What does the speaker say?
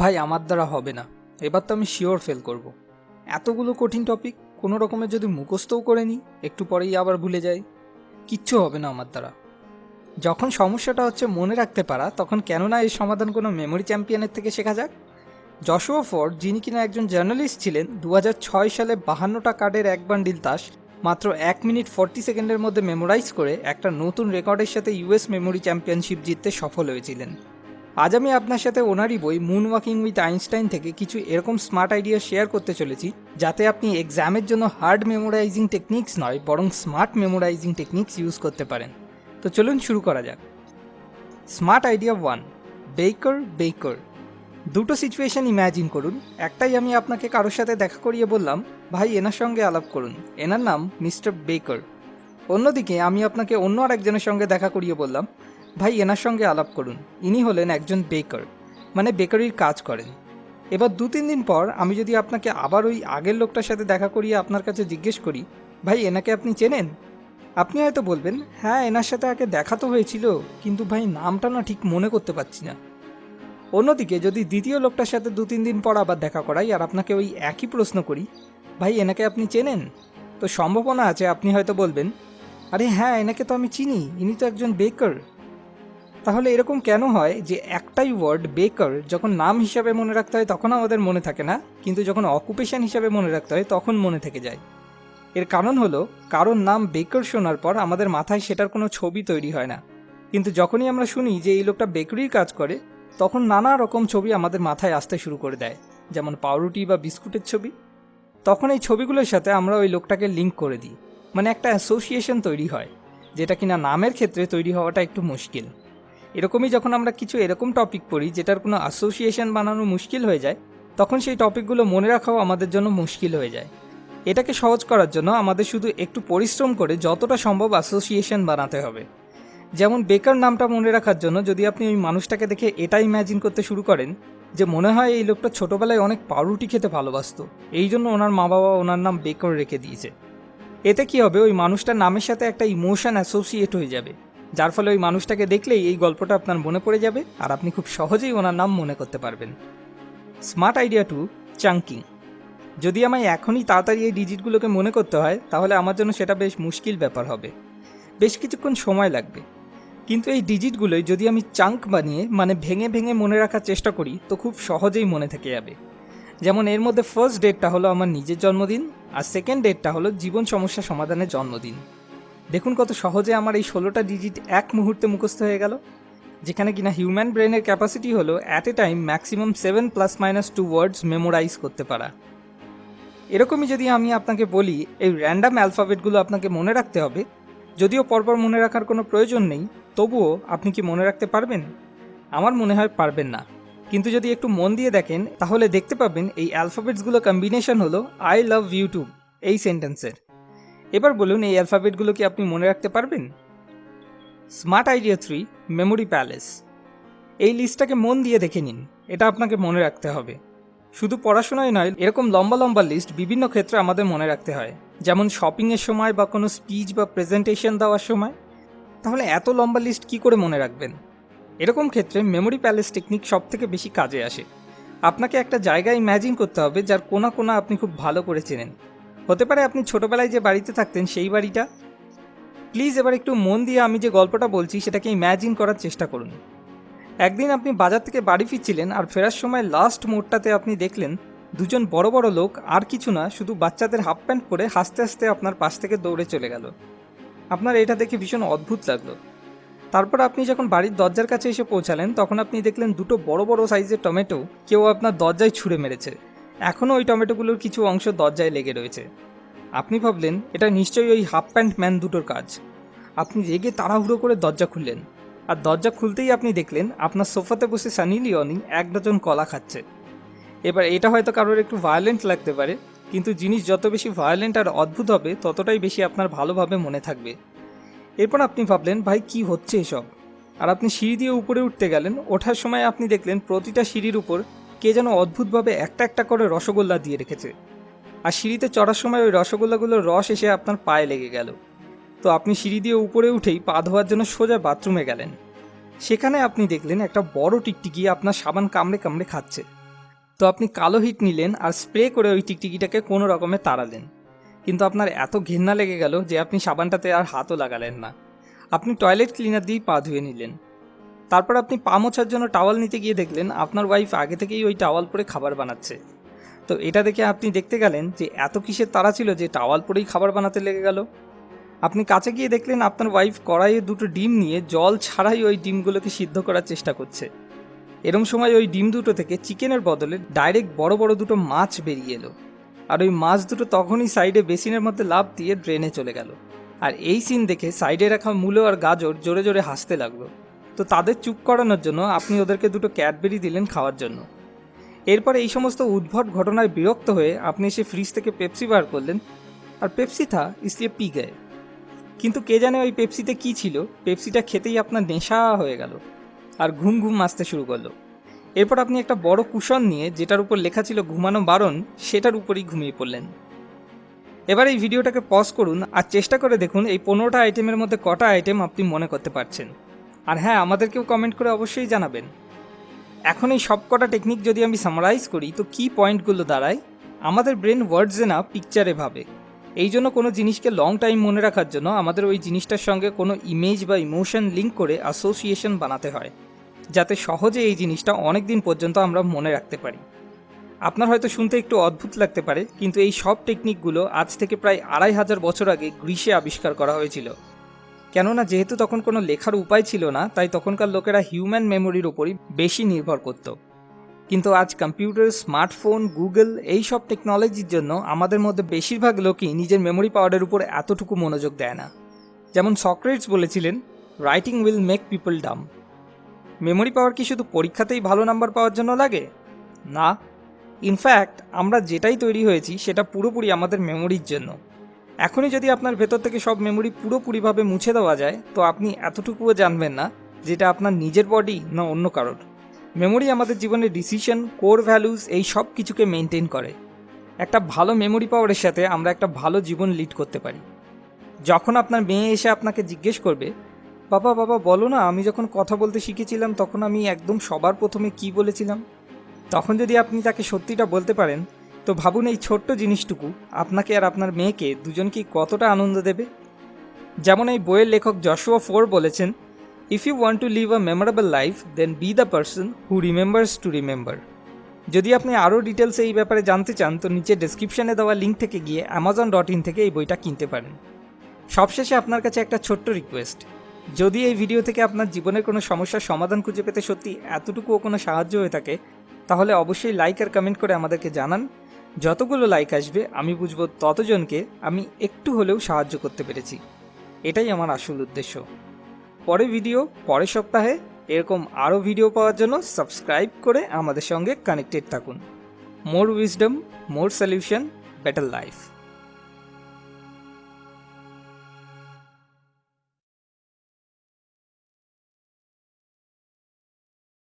ভাই, আমার দ্বারা হবে না। এবার তো আমি শিওর ফেল করব। এতগুলো কঠিন টপিক কোনো রকমের যদি মুখস্থও করে নিই, একটু পরেই আবার ভুলে যাই। কিচ্ছু হবে না আমার দ্বারা। যখন সমস্যাটা হচ্ছে মনে রাখতে পারা, তখন কেন না এই সমাধান কোনো মেমোরি চ্যাম্পিয়নের থেকে শেখা যাক? যশোয়া ফোর্ড যিনি কিনা একজন জার্নালিস্ট ছিলেন দু হাজার ছয় সালে বাহান্নটা কার্ডের এক বান্ডিল তাস, মাত্র এক মিনিট ফর্টি সেকেন্ডের মধ্যে মেমোরাইজ করে একটা নতুন রেকর্ডের সাথে ইউএস মেমোরি চ্যাম্পিয়নশিপ জিততে সফল হয়েছিলেন। আজ আমি আপনার সাথে ওনারই বই মুন ওয়াকিং উইথ আইনস্টাইন থেকে কিছু এরকম স্মার্ট আইডিয়া শেয়ার করতে চলেছি, যাতে আপনি এক্সামের জন্য হার্ড মেমোরাইজিং টেকনিক্স নয়, বরং স্মার্ট মেমোরাইজিং টেকনিক্স ইউজ করতে পারেন। তো চলুন শুরু করা যাক। স্মার্ট আইডিয়া ওয়ান বেকার বেকার দুটো সিচুয়েশন ইম্যাজিন করুন। একটাই আমি আপনাকে কারোর সাথে দেখা করিয়ে বললাম, ভাই, এনার সঙ্গে আলাপ করুন। এনার নাম মিস্টার বেকার অন্যদিকে আমি আপনাকে অন্য আর একজনের সঙ্গে দেখা করিয়ে বললাম ভাই, এনার সঙ্গে আলাপ করুন। ইনি হলেন একজন বেকার মানে বেকারির কাজ করেন। এবার দু তিন দিন পর আমি যদি আপনাকে আবার ওই আগের লোকটার সাথে দেখা করিয়ে আপনার কাছে জিজ্ঞেস করি, ভাই, এনাকে আপনি চেনেন? আপনি হয়তো বলবেন হ্যাঁ এনার সাথে আগে দেখা তো হয়েছিল, কিন্তু ভাই, নামটা না ঠিক মনে করতে পারছি না। অন্যদিকে যদি দ্বিতীয় লোকটার সাথে দু তিন দিন পর আবার দেখা করাই আর আপনাকে ওই একই প্রশ্ন করি, ভাই, এনাকে আপনি চেনেন? তো সম্ভাবনা আছে, আপনি হয়তো বলবেন, আরে হ্যাঁ এনাকে তো আমি চিনি, ইনি তো একজন বেকার। তাহলে এরকম কেন হয় যে একটাই ওয়ার্ড বেকার যখন নাম হিসাবে মনে রাখতে হয় তখন আমাদের মনে থাকে না, কিন্তু যখন অকুপেশন হিসাবে মনে রাখতে হয় তখন মনে থেকে যায়। এর কারণ হলো, কারোর নাম বেকার শোনার পর আমাদের মাথায় সেটার কোনো ছবি তৈরি হয় না। কিন্তু যখনই আমরা শুনি যে এই লোকটা বেকারির কাজ করে, তখন নানা রকম ছবি আমাদের মাথায় আসতে শুরু করে দেয়, যেমন পাউরুটি বা বিস্কুটের ছবি। তখন এই ছবিগুলোর সাথে আমরা ওই লোকটাকে লিঙ্ক করে দিই। মানে একটা অ্যাসোসিয়েশন তৈরি হয়, যেটা কিনা নামের ক্ষেত্রে তৈরি হওয়াটা একটু মুশকিল। এরকমই যখন আমরা কিছু এরকম টপিক পড়ি, যেটার কোনো অ্যাসোসিয়েশন বানানো মুশকিল হয়ে যায়, তখন সেই টপিকগুলো মনে রাখাও আমাদের জন্য মুশকিল হয়ে যায়। এটাকে সহজ করার জন্য আমাদের শুধু একটু পরিশ্রম করে যতটা সম্ভব অ্যাসোসিয়েশন বানাতে হবে। যেমন বেকার নামটা মনে রাখার জন্য যদি আপনি ওই মানুষটাকে দেখে এটা ইম্যাজিন করতে শুরু করেন, যে মনে হয় এই লোকটা ছোটোবেলায় অনেক পাউরুটি খেতে ভালোবাসতো, এই জন্য ওনার মা বাবা ওনার নাম বেকার রেখে দিয়েছে। এতে কি হবে? ওই মানুষটার নামের সাথে একটা ইমোশন অ্যাসোসিয়েট হয়ে যাবে। যার ফলে ওই মানুষটাকে দেখলেই এই গল্পটা আপনার মনে পড়ে যাবে আর আপনি খুব সহজেই ওনার নাম মনে করতে পারবেন। স্মার্ট আইডিয়া টু চাঙ্কিং যদি আমায় এখনই তাড়াতাড়ি এই ডিজিটগুলোকে মনে করতে হয়, তাহলে আমার জন্য সেটা বেশ মুশকিল ব্যাপার হবে। বেশ কিছুক্ষণ সময় লাগবে। কিন্তু এই ডিজিটগুলোই যদি আমি চাঙ্ক বানিয়ে মানে ভেঙে ভেঙে মনে রাখার চেষ্টা করি, তো খুব সহজেই মনে থেকে যাবে। যেমন এর মধ্যে ফার্স্ট ডেটটা হলো আমার নিজের জন্মদিন, আর সেকেন্ড ডেটটা হলো জীবন সমস্যা সমাধানের জন্মদিন। দেখুন কত সহজে আমার এই ষোলোটা ডিজিট এক মুহূর্তে মুখস্থ হয়ে গেল, যেখানে কিনা হিউম্যান ব্রেনের ক্যাপাসিটি হলো at a time maximum seven plus minus two words memorize করতে পারা। এরকমই যদি আমি আপনাকে বলি, এই র্যান্ডাম অ্যালফাবেটগুলো আপনাকে মনে রাখতে হবে, যদিও পরপর মনে রাখার কোনো প্রয়োজন নেই, তবুও আপনি কি মনে রাখতে পারবেন? আমার মনে হয় পারবেন না। কিন্তু যদি একটু মন দিয়ে দেখেন, তাহলে দেখতে পাবেন এই অ্যালফাবেটসগুলো কম্বিনেশন হলো আই লাভ ইউটিউব এই সেন্টেন্সের এবার বলুন, এই অ্যালফাবেটগুলো কি আপনি মনে রাখতে পারবেন? Smart idea three memory palace এই লিস্টটাকে মন দিয়ে দেখে নিন, এটা আপনাকে মনে রাখতে হবে। শুধু পড়াশোনায় নয়, এরকম লম্বা লম্বা লিস্ট বিভিন্ন ক্ষেত্রে আমাদের মনে রাখতে হয়। যেমন শপিংয়ের সময় বা কোনো স্পিচ বা প্রেজেন্টেশন দেওয়ার সময়। তাহলে এত লম্বা লিস্ট কি করে মনে রাখবেন? এরকম ক্ষেত্রে মেমোরি প্যালেস টেকনিক সব থেকে বেশি কাজে আসে। আপনাকে একটা জায়গা ইম্যাজিন করতে হবে, যার কোনা কোনা আপনি খুব ভালো করে চেনেন। হতে পারে আপনি ছোটোবেলায় যে বাড়িতে থাকতেন সেই বাড়িটা। প্লিজ এবার একটু মন দিয়ে আমি যে গল্পটা বলছি সেটাকে ইম্যাজিন করার চেষ্টা করুন। একদিন আপনি বাজার থেকে বাড়ি ফিরছিলেন আর ফেরার সময় লাস্ট মোড়টাতে আপনি দেখলেন দুজন বড় বড় লোক আর কিছু না, শুধু বাচ্চাদের হাফ প্যান্ট পরে হাসতে হাসতে আপনার পাশ থেকে দৌড়ে চলে গেল। আপনার এটা দেখে ভীষণ অদ্ভুত লাগল। তারপর আপনি যখন বাড়ির দরজার কাছে এসে পৌঁছালেন, তখন আপনি দেখলেন দুটো বড় বড় সাইজের টমেটো কেউ আপনার দরজায় ছুঁড়ে মেরেছে। এখনও ওই টমেটোগুলোর কিছু অংশ দরজায় লেগে রয়েছে। আপনি ভাবলেন, এটা নিশ্চয়ই ওই হাফ প্যান্ট ম্যান দুটোর কাজ। আপনি রেগে তাড়াহুড়ো করে দরজা খুললেন। আর দরজা খুলতেই আপনি দেখলেন, আপনার সোফাতে বসে সানি লিওনি এক ডজন কলা খাচ্ছে। এবার এটা হয়তো কারোর একটু ভায়োলেন্ট লাগতে পারে, কিন্তু জিনিস যত বেশি ভায়োলেন্ট আর অদ্ভুত হবে, ততটাই বেশি আপনার ভালোভাবে মনে থাকবে। এরপর আপনি ভাবলেন, ভাই, কি হচ্ছে এসব? আর আপনি সিঁড়ি দিয়ে উপরে উঠতে গেলেন, ওঠার সময় আপনি দেখলেন, প্রতিটা সিঁড়ির উপর কে যেন অদ্ভুতভাবে একটা একটা করে রসগোল্লা দিয়ে রেখেছে। আর সিঁড়িতে চড়ার সময় ওই রসগোল্লাগুলোর রস এসে আপনার পায়ে লেগে গেল। তো আপনি সিঁড়ি দিয়ে উপরে উঠেই পা ধোয়ার জন্য সোজা বাথরুমে গেলেন। সেখানে আপনি দেখলেন একটা বড় টিকটিকি আপনার সাবান কামড়ে কামড়ে খাচ্ছে। তো আপনি কালো হিট নিলেন আর স্প্রে করে ওই টিকটিকিটাকে কোনো রকমে তাড়ালেন। কিন্তু আপনার এত ঘেন্না লেগে গেল যে আপনি সাবানটাতে আর হাতও লাগালেন না। আপনি টয়লেট ক্লিনার দিয়েই পা ধুয়ে নিলেন। তারপর আপনি পা মোছার জন্য টাওয়াল নিতে গিয়ে দেখলেন আপনার ওয়াইফ আগে থেকেই ওই টাওয়াল পরে খাবার বানাচ্ছে। তো এটা দেখে আপনি দেখতে গেলেন যে এত কিসের তারা ছিল যে টাওয়াল পরেই খাবার বানাতে লেগে গেল। আপনি কাছে গিয়ে দেখলেন আপনার ওয়াইফ কড়াইয়ে দুটো ডিম নিয়ে জল ছাড়াই ওই ডিমগুলোকে সিদ্ধ করার চেষ্টা করছে। এরম সময় ওই ডিম দুটো থেকে চিকেনের বদলে ডাইরেক্ট বড় বড় দুটো মাছ বেরিয়ে এলো। আর ওই মাছ দুটো তখনই সাইডে বেসিনের মধ্যে লাভ দিয়ে ড্রেনে চলে গেল। আর এই সিন দেখে সাইডে রাখা মূলো আর গাজর জোরে জোরে হাসতে লাগল। তো তাদের চুপ করানোর জন্য আপনি ওদেরকে দুটো ক্যাডবেরি দিলেন খাওয়ার জন্য। এরপর এই সমস্ত উদ্ভট ঘটনায় বিরক্ত হয়ে আপনি এসে ফ্রিজ থেকে পেপসি বার করলেন আর পেপসি থা ইসলিয়ে পি গায়ে। কিন্তু কে জানে ওই পেপসিতে কি ছিল? পেপসিটা খেতেই আপনার নেশা হয়ে গেল আর ঘুম ঘুম আসতে শুরু করল। এরপর আপনি একটা বড় কুশন নিয়ে যেটার উপর লেখা ছিল ঘুমানো বারণ, সেটার উপরেই ঘুমিয়ে পড়লেন। এবার এই ভিডিওটাকে পজ করুন আর চেষ্টা করে দেখুন এই পনেরোটা আইটেমের মধ্যে কটা আইটেম আপনি মনে করতে পারছেন। আর হ্যাঁ আমাদেরকেও কমেন্ট করে অবশ্যই জানাবেন। এখন এই সব কটা টেকনিক যদি আমি সামারাইজ করি, তো কি পয়েন্টগুলো দাঁড়ায়? আমাদের ব্রেন ওয়ার্ডসে না পিকচারে ভাবে। এই জন্য কোনো জিনিসকে লং টাইম মনে রাখার জন্য আমাদের ওই জিনিসটার সঙ্গে কোনো ইমেজ বা ইমোশন লিঙ্ক করে অ্যাসোসিয়েশন বানাতে হয়, যাতে সহজে এই জিনিসটা অনেক দিন পর্যন্ত আমরা মনে রাখতে পারি। আপনার হয়তো শুনতে একটু অদ্ভুত লাগতে পারে, কিন্তু এই সব টেকনিকগুলো আজ থেকে প্রায় আড়াই হাজার বছর আগে গ্রীষে আবিষ্কার করা হয়েছিল। কেননা যেহেতু তখন কোনো লেখার উপায় ছিল না, তাই তখনকার লোকেরা হিউম্যান মেমোরির উপরই বেশি নির্ভর করত। কিন্তু আজ কম্পিউটার স্মার্টফোন গুগল এই সব টেকনোলজির জন্য আমাদের মধ্যে বেশিরভাগ লোকই নিজের মেমোরি পাওয়ারের উপর এতটুকু মনোযোগ দেয় না। যেমন সক্রেটস বলেছিলেন writing will make people dumb memory power কি শুধু পরীক্ষাতেই ভালো নাম্বার পাওয়ার জন্য লাগে? না। ইনফ্যাক্ট আমরা যেটাই তৈরি হয়েছি, সেটা পুরোপুরি আমাদের মেমোরির জন্য। এখনই যদি আপনার ভেতর থেকে সব মেমোরি পুরোপুরিভাবে মুছে দেওয়া যায়, তো আপনি এতটুকুও জানবেন না যেটা আপনার নিজের বডি না অন্য কারোর। মেমোরি আমাদের জীবনের ডিসিশন কোর ভ্যালুস এই সব কিছুকে মেনটেন করে। একটা ভালো মেমোরি পাওয়ারের সাথে আমরা একটা ভালো জীবন লিড করতে পারি। যখন আপনার মেয়ে এসে আপনাকে জিজ্ঞেস করবে, বাবা বাবা, বলো না, আমি যখন কথা বলতে শিখেছিলাম তখন আমি একদম সবার প্রথমে কি বলেছিলাম? তখন যদি আপনি তাকে সত্যিটা বলতে পারেন তো ভাবুন এই ছোট্ট জিনিসটুকু, আপনাকে আর আপনার মেয়েকে দুজনকেই কতটা আনন্দ দেবে? যেমন এই বইয়ের লেখক যশোয়া ফোর বলেছেন if you want to live a memorable life then be the person who remembers to remember যদি আপনি আরও ডিটেলসে এই ব্যাপারে জানতে চান, তো নিচে ডেসক্রিপশনে দেওয়া লিঙ্ক থেকে গিয়ে অ্যামাজন ডট ইন থেকে এই বইটা কিনতে পারেন। সবশেষে আপনার কাছে একটা ছোট্ট রিকোয়েস্ট যদি এই ভিডিও থেকে আপনার জীবনের কোনো সমস্যার সমাধান খুঁজে পেতে সত্যি এতটুকুও কোনো সাহায্য হয়ে থাকে, তাহলে অবশ্যই লাইক আর কমেন্ট করে আমাদেরকে জানান। যতগুলো লাইক আসবে, আমি বুঝব ততজনকে আমি একটু হলেও সাহায্য করতে পেরেছি। এটাই আমার আসল উদ্দেশ্য। পরে ভিডিও পরের সপ্তাহে, এরকম আরও ভিডিও পাওয়ার জন্য সাবস্ক্রাইব করে আমাদের সঙ্গে কানেক্টেড থাকুন। More wisdom more solution better life